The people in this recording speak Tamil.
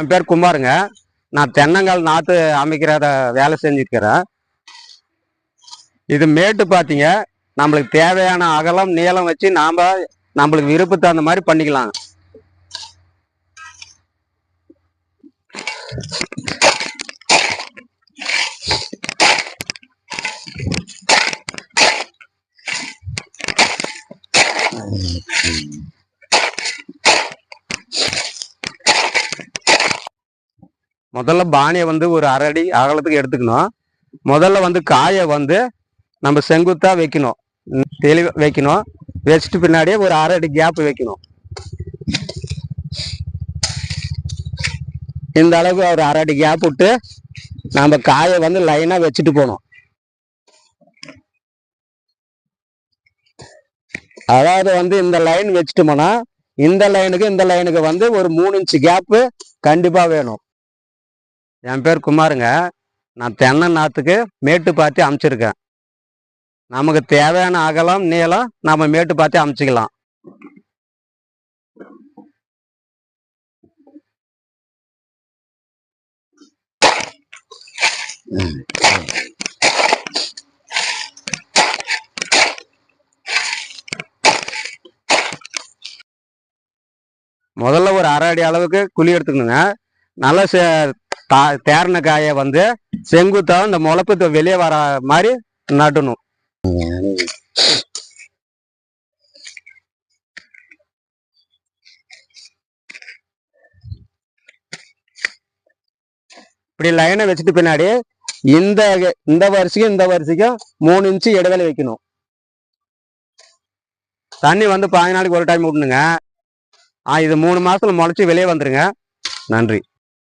என் பேர் குமாருங்க. நான் தென்னங்கால் நாற்று அமைக்கிறத வேலை செஞ்சுருக்கிறேன். இது மேட்டு பார்த்தீங்க நம்மளுக்கு தேவையான அகலம் நீளம் வச்சு நாம் நம்மளுக்கு விருப்பம் தகுந்த மாதிரி பண்ணிக்கலாம் முதல்ல பானையை வந்து ஒரு அரை அடி அகலத்துக்கு எடுத்துக்கணும். முதல்ல வந்து காயை வந்து நம்ம செங்குத்தாக வைக்கணும். தெளிவாக வைக்கணும். வச்சுட்டு பின்னாடியே ஒரு அரை அடி கேப் வைக்கணும். இந்த அளவுக்கு ஒரு அரை அடி கேப் விட்டு நம்ம காயை வந்து லைனாக வச்சுட்டு போகணும். அதாவது வந்து இந்த லைன் வச்சுட்டோம்னா இந்த லைனுக்கு இந்த லைனுக்கு வந்து ஒரு மூணு இன்ச்சு கேப்பு கண்டிப்பாக வேணும். என் பேர் குமாருங்க. நான் தென்னை நாற்றுக்கு மேட்டு பார்த்து அமைச்சிருக்கேன். நமக்கு தேவையான அகலம் நீளம் நம்ம மேட்டு பார்த்து அமைச்சிக்கலாம். முதல்ல ஒரு அரை அடி அளவுக்கு குழி எடுத்துக்கணுங்க. நல்லா தா- தேறின காயை வந்து செங்குத்தா இந்த முளைப்பு வெளியே வர மாதிரி நடணும் இப்படி லைனை வச்சுட்டு பின்னாடி இந்த இந்த வரிசைக்கும் இந்த வரிசைக்கும் மூணு இன்ச்சு இடைவெளி வைக்கணும். தண்ணி வந்து பாஞ்சு நாளைக்கு ஒரு டைம் விடணுங்க. ஆ இது மூணு மாசத்துல முளைச்சி வெளியே வந்துருங்க. நன்றி.